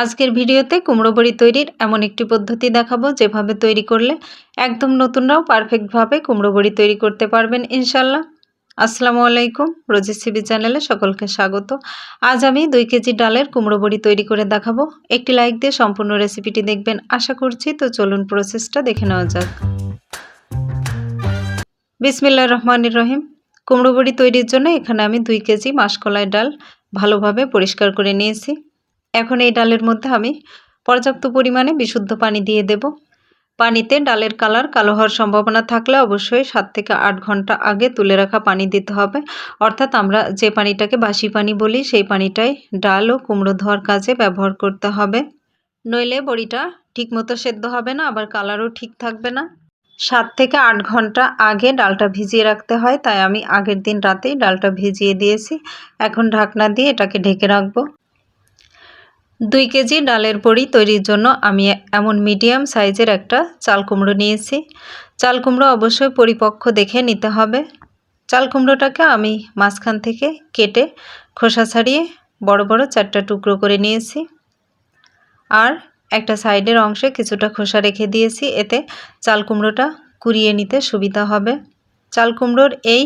আজকের ভিডিওতে কুমড়ো বড়ি তৈরির এমন একটি পদ্ধতি দেখাবো, যেভাবে তৈরি করলে একদম নতুনরাও পারফেক্টভাবে কুমড়ো বড়ি তৈরি করতে পারবেন, ইনশাল্লাহ। আসসালামু আলাইকুম রোজিসিবি চ্যানেলে সকলকে স্বাগত। আজ আমি দুই কেজি ডালের কুমড়ো বড়ি তৈরি করে দেখাবো। একটি লাইক দিয়ে সম্পূর্ণ রেসিপিটি দেখবেন, আশা করছি। তো চলুন প্রসেসটা দেখে নেওয়া যাক। বিসমিল্লা রহমানির রহিম। কুমড়ো বড়ি তৈরির জন্য এখানে আমি দুই কেজি মাসকলাই ডাল ভালোভাবে পরিষ্কার করে নিয়েছি। এখন এই ডালের মধ্যে আমি পর্যাপ্ত পরিমাণে বিশুদ্ধ পানি দিয়ে দেব। পানিতে ডালের কালার কালো হওয়ার সম্ভাবনা থাকলে অবশ্যই সাত থেকে আট ঘণ্টা আগে তুলে রাখা পানি দিতে হবে। অর্থাৎ আমরা যে পানিটাকে বাসি পানি বলি, সেই পানিটাই ডাল ও কুমড়ো ধোয়ার কাজে ব্যবহার করতে হবে। নইলে বড়িটা ঠিকমতো সেদ্ধ হবে না, আবার কালারও ঠিক থাকবে না। সাত থেকে আট ঘণ্টা আগে ডালটা ভিজিয়ে রাখতে হয়, তাই আমি আগের দিন রাতেই ডালটা ভিজিয়ে দিয়েছি। এখন ঢাকনা দিয়ে এটাকে ঢেকে রাখব। দুই কেজি ডালের বড়ি তৈরির জন্য আমি এমন মিডিয়াম সাইজের একটা চাল কুমড়ো নিয়েছি। চাল কুমড়ো অবশ্যই পরিপক্ক দেখে নিতে হবে। চাল কুমড়োটাকে আমি মাঝখান থেকে কেটে খোসা ছাড়িয়ে বড় বড় চারটা টুকরো করে নিয়েছি। আর একটা সাইডের অংশে কিছুটা খোসা রেখে দিয়েছি, এতে চাল কুমড়োটা কুড়িয়ে নিতে সুবিধা হবে। চাল কুমড়োর এই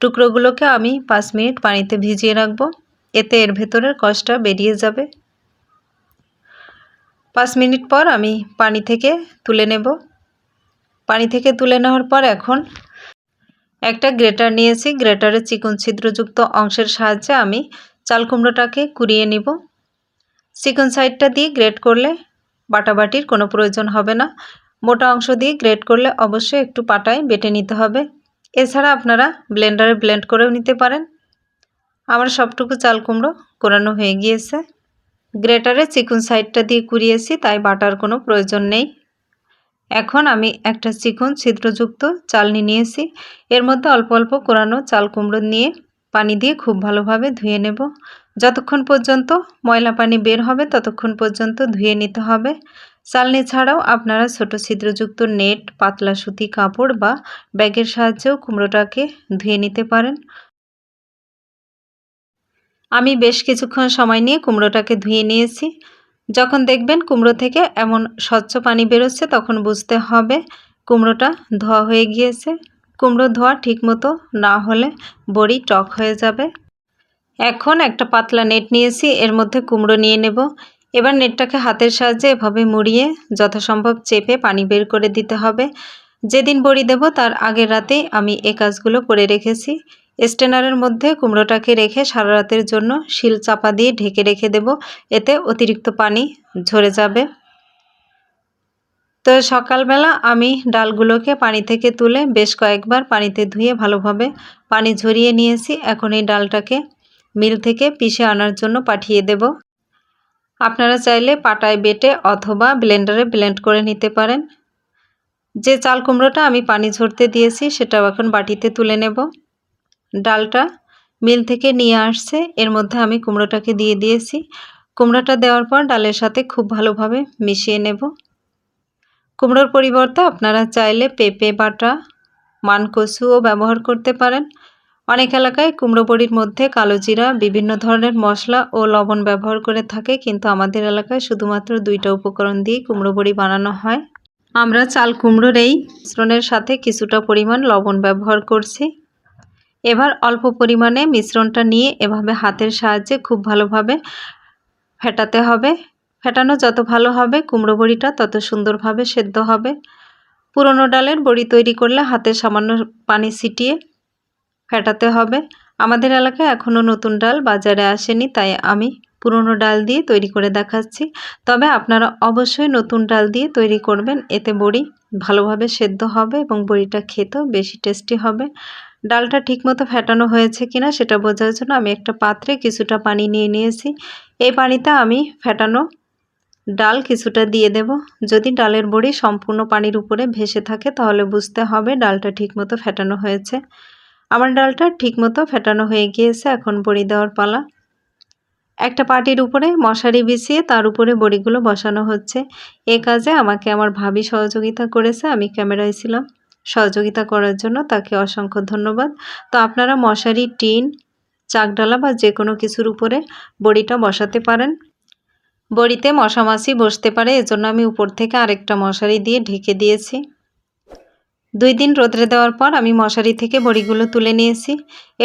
টুকরোগুলোকে আমি পাঁচ মিনিট পানিতে ভিজিয়ে রাখব। এতে এর ভেতরের কষটা বেরিয়ে যাবে। পাঁচ মিনিট পর আমি পানি থেকে তুলে নেব। পানি থেকে তুলে নেওয়ার পর এখন একটা গ্রেটার নিয়েছি। গ্রেটারে চিকন ছিদ্রযুক্ত অংশের সাহায্যে আমি চাল কুমড়োটাকে কুড়িয়ে নিব। চিকন সাইডটা দিয়ে গ্রেট করলে বাটাবাটির কোনো প্রয়োজন হবে না। মোটা অংশ দিয়ে গ্রেট করলে অবশ্যই একটু পাটায় বেটে নিতে হবে। এছাড়া আপনারা ব্লেন্ডারে ব্লেন্ড করেও নিতে পারেন। আমার সবটুকু চাল কুমড়ো কোরানো হয়ে গিয়েছে। গ্রেটারে চিকুন সাইডটা দিয়ে কুড়িয়েছি, তাই বাটার কোনো প্রয়োজন নেই। এখন আমি একটা চিকন ছিদ্রযুক্ত চালনি নিয়েছি। এর মধ্যে অল্প অল্প কোরানো চাল কুমড়ো নিয়ে পানি দিয়ে খুব ভালোভাবে ধুয়ে নেব। যতক্ষণ পর্যন্ত ময়লা পানি বের হবে, ততক্ষণ পর্যন্ত ধুয়ে নিতে হবে। চালনি ছাড়াও আপনারা ছোট ছিদ্রযুক্ত নেট, পাতলা সুতি কাপড় বা ব্যাগের সাহায্যেও কুমড়োটাকে ধুয়ে নিতে পারেন। আমি বেশ কিছুক্ষণ সময় নিয়ে কুমড়োটাকে ধুয়ে নিয়েছি। যখন দেখবেন কুমড়ো থেকে এমন স্বচ্ছ পানি বেরোচ্ছে, তখন বুঝতে হবে কুমড়োটা ধোয়া হয়ে গিয়েছে। কুমড়ো ধোয়া ঠিকমতো না হলে বড়ি টক হয়ে যাবে। এখন একটা পাতলা নেট নিয়েছি, এর মধ্যে কুমড়ো নিয়ে নেব। এবার নেটটাকে হাতের সাহায্যে এভাবে মুড়িয়ে যথাসম্ভব চেপে পানি বের করে দিতে হবে। যেদিন বড়ি দেব, তার আগের রাতে আমি এ কাজগুলো করে রেখেছি। স্টেনারের মধ্যে কুমড়োটাকে রেখে সারা রাতের জন্য শিল চাপা দিয়ে ঢেকে রেখে দেব। এতে অতিরিক্ত পানি ঝরে যাবে। তো সকালবেলা আমি ডালগুলোকে পানি থেকে তুলে বেশ কয়েকবার পানিতে ধুয়ে ভালোভাবে পানি ঝরিয়ে নিয়েছি। এখন এই ডালটাকে মিল থেকে পিষে আনার জন্য পাঠিয়ে দেব। আপনারা চাইলে পাটায় বেটে অথবা ব্লেন্ডারে ব্লেন্ড করে নিতে পারেন। যে চাল কুমড়োটা আমি পানি ঝরতে দিয়েছি সেটাও এখন বাটিতে তুলে নেব। ডালটা মিল থেকে নিয়ে আসছে। এর মধ্যে আমি কুমড়োটাকে দিয়ে দিয়েছি। কুমড়োটা দেওয়ার পর ডালের সাথে খুব ভালোভাবে মিশিয়ে নেব। কুমড়োর পরিবর্তে আপনারা চাইলে পেঁপে, বাটা মানকসুও ব্যবহার করতে পারেন। অনেক এলাকায় কুমড়ো বড়ির মধ্যে কালো জিরা, বিভিন্ন ধরনের মশলা ও লবণ ব্যবহার করে থাকে, কিন্তু আমাদের এলাকায় শুধুমাত্র দুইটা উপকরণ দিয়ে কুমড়ো বড়ি বানানো হয়। আমরা চাল কুমড়োর এই মিশ্রণের সাথে কিছুটা পরিমাণ লবণ ব্যবহার করছি। এবার অল্প পরিমাণে মিশ্রণটা নিয়ে এভাবে হাতের সাহায্যে খুব ভালোভাবে ফেটাতে হবে। ফেটানো যত ভালো হবে, কুমড়ো বড়িটা তত সুন্দরভাবে সেদ্ধ হবে। পুরনো ডালের বড়ি তৈরি করলে হাতে সামান্য পানি ছিটিয়ে ফেটাতে হবে। আমাদের এলাকায় এখনও নতুন ডাল বাজারে আসেনি, তাই আমি পুরনো ডাল দিয়ে তৈরি করে দেখাচ্ছি। তবে আপনারা অবশ্যই নতুন ডাল দিয়ে তৈরি করবেন। এতে বড়ি ভালোভাবে সেদ্ধ হবে এবং বড়িটা খেতেও বেশি টেস্টি হবে। ডালটা ঠিকমতো ফেটানো হয়েছে কিনা সেটা বোঝার জন্য আমি একটা পাত্রে কিছুটা পানি নিয়ে নিয়েছি। এই পানিতে আমি ফেটানো ডাল কিছুটা দিয়ে দেব। যদি ডালের বড়ি সম্পূর্ণ পানির উপরে ভেসে থাকে তাহলে বুঝতে হবে ডালটা ঠিকমতো ফেটানো হয়েছে। আমার ডালটা ঠিকমতো ফেটানো হয়ে গিয়েছে। এখন বড়ি দেওয়ার পালা। একটা পাটির উপরে মশারি বিছিয়ে তার উপরে বড়িগুলো বসানো হচ্ছে। এ কাজে আমাকে আমার ভাবি সহযোগিতা করেছে, আমি ক্যামেরায় ছিলাম। সহযোগিতা করার জন্য তাকে অসংখ্য ধন্যবাদ। তো আপনারা মশারি, টিন, চাকডালা বা যে কোনো কিছুর উপরে বড়িটা বসাতে পারেন। বড়িতে মশা মাছি বসতে পারে, এজন্য আমি উপর থেকে আরেকটা মশারি দিয়ে ঢেকে দিয়েছি। দুই দিন রোদ্রে দেওয়ার পর আমি মশারি থেকে বড়িগুলো তুলে নিয়েছি।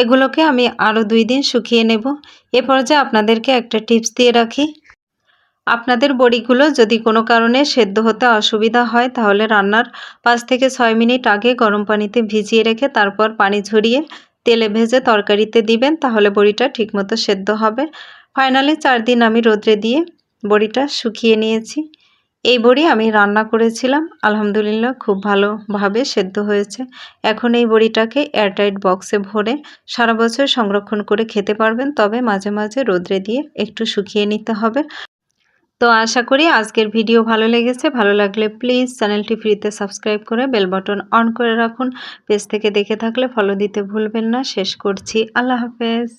এগুলোকে আমি আরও দুই দিন শুকিয়ে নেব। এ পর্যায়ে আপনাদেরকে একটা টিপস দিয়ে রাখি। আপনাদের বড়িগুলো যদি কোনো কারণে সেদ্ধ হতে অসুবিধা হয়, তাহলে রান্নার পাঁচ থেকে ছয় মিনিট আগে গরম পানিতে ভিজিয়ে রেখে তারপর পানি ঝরিয়ে তেলে ভেজে তরকারিতে দিবেন, তাহলে বড়িটা ঠিকমতো সেদ্ধ হবে। ফাইনালি চার দিন আমি রোদ্রে দিয়ে বড়িটা শুকিয়ে নিয়েছি। এই বড়ি আমি রান্না করেছিলাম। আলহামদুলিল্লাহ খুব ভালোভাবে সেদ্ধ হয়েছে। এখন এই বড়িটাকে এয়ারটাইট বক্সে ভরে সারা বছর সংরক্ষণ করে খেতে পারবেন। তবে মাঝে মাঝে রোদ্রে দিয়ে একটু শুকিয়ে নিতে হবে। তো আশা করি আজকের ভিডিও ভালো লেগেছে। ভালো লাগলে প্লিজ চ্যানেলটি ফ্রিতে সাবস্ক্রাইব করে বেল বাটন অন করে রাখুন। পেজ থেকে দেখে থাকলে ফলো দিতে ভুলবেন না। শেষ করছি। আল্লাহ হাফেজ।